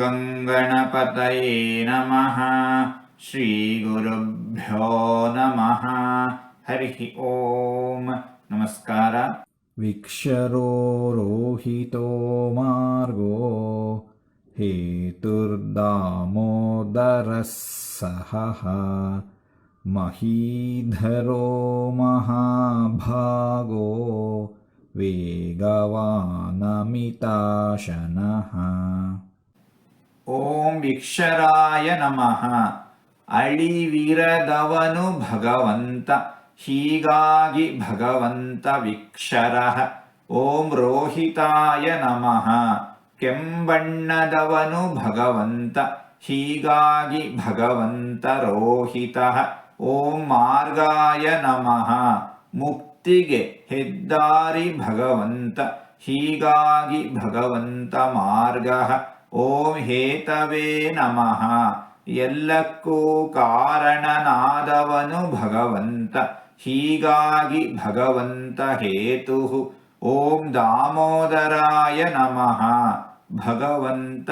गङ्गणपतये नमः। श्रीगुरुभ्यो नमः। हरिः ॐ नमस्कार। वृक्षरोहितो मार्गो हेतुर्दामोदरः हेतुर्दमोदरस्सह महीधरो महाभागो वेगवानमिताशनः। ಓಂ ವಿಕ್ಷರಾಯ ನಮಃ. ಅಳಿವಿರದವನು ಭಗವಂತ, ಹೀಗಾಗಿ ಭಗವಂತ ವಿಕ್ಷರ. ಓಂ ರೋಹಿತಾಯ ನಮಃ. ಕೆಂಬಣ್ಣದವನು ಭಗವಂತ, ಹೀಗಾಗಿ ಭಗವಂತ ರೋಹಿತ. ಓಂ ಮಾರ್ಗಾಯ ನಮಃ. ಮುಕ್ತಿಗೆ ಹೆದ್ದಾರಿ ಭಗವಂತ, ಹೀಗಾಗಿ ಭಗವಂತ ಮಾರ್ಗ. ಓಂ ಹೇತವೇ ನಮಃ. ಎಲ್ಲಕ್ಕೂ ಕಾರಣನಾದವನು ಭಗವಂತ. ಹೀಗಾಗಿ ಭಗವಂತ ಹೇತು ಓಂ ದಾಮೋದರಾಯ ನಮಃ. ಭಗವಂತ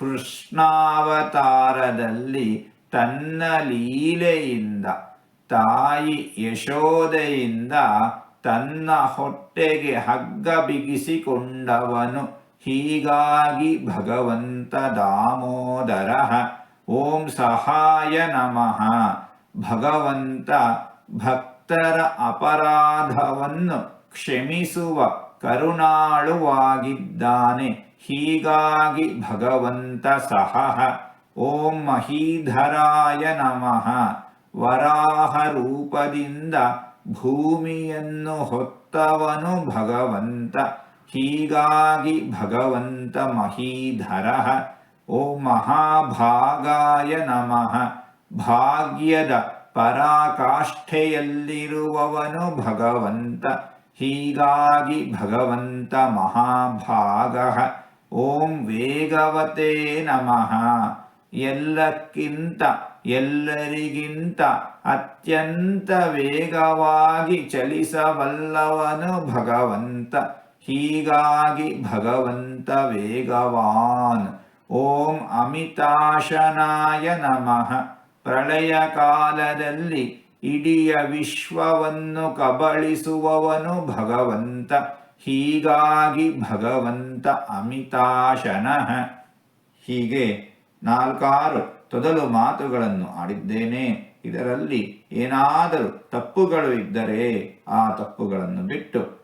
ಕೃಷ್ಣಾವತಾರದಲ್ಲಿ ತನ್ನ ಲೀಲೆಯಿಂದ, ತಾಯಿ ಯಶೋದೆಯಿಂದ ತನ್ನ ಹೊಟ್ಟೆಗೆ ಹಗ್ಗ ಬಿಗಿಸಿಕೊಂಡವನು. ಹೀಗಾಗಿ ಭಗವಂತ ದಾಮೋದರ ಓಂ ಸಹಾಯ ನಮಃ. ಭಗವಂತ ಭಕ್ತರ ಅಪರಾಧವನ್ನು ಕ್ಷಮಿಸುವ, ಕರುಣಾಳುವಾಗಿದ್ದಾನೆ. ಹೀಗಾಗಿ ಭಗವಂತ ಸಹ ಓಂ ಮಹೀಧರಾಯ ನಮಃ. ವರಾಹ ರೂಪದಿಂದ ಭೂಮಿಯನ್ನು ಹೊತ್ತವನು ಭಗವಂತ. ಹೀಗಾಗಿ ಭಗವಂತ ಮಹೀಧರ, ಓ ಮಹಾಭಾಗಾಯ ನಮಃ. ಭಾಗ್ಯದ ಪರಾಕಾಷ್ಠೆಯಲ್ಲಿರುವವನು ಭಗವಂತ. ಹೀಗಾಗಿ ಭಗವಂತ ಮಹಾಭಾಗ, ಓಂ ವೇಗವತೇ ನಮಃ. ಎಲ್ಲಕ್ಕಿಂತ, ಎಲ್ಲರಿಗಿಂತ ಅತ್ಯಂತ ವೇಗವಾಗಿ ಚಲಿಸಬಲ್ಲವನು ಭಗವಂತ. ಹೀಗಾಗಿ ಭಗವಂತ ವೇಗವಾನ್. ಓಂ ಅಮಿತಾಶನಾಯ ನಮಃ. ಪ್ರಳಯ ಕಾಲದಲ್ಲಿ ಇಡಿಯ ವಿಶ್ವವನ್ನು ಕಬಳಿಸುವವನು ಭಗವಂತ. ಹೀಗಾಗಿ ಭಗವಂತ ಅಮಿತಾಶನಃ. ಹೀಗೆ ನಾಲ್ಕಾರು ತೊದಲು ಮಾತುಗಳನ್ನು ಆಡಿದ್ದೇನೆ. ಇದರಲ್ಲಿ ಏನಾದರೂ ತಪ್ಪುಗಳು ಇದ್ದರೆ ಆ ತಪ್ಪುಗಳನ್ನು ಬಿಟ್ಟು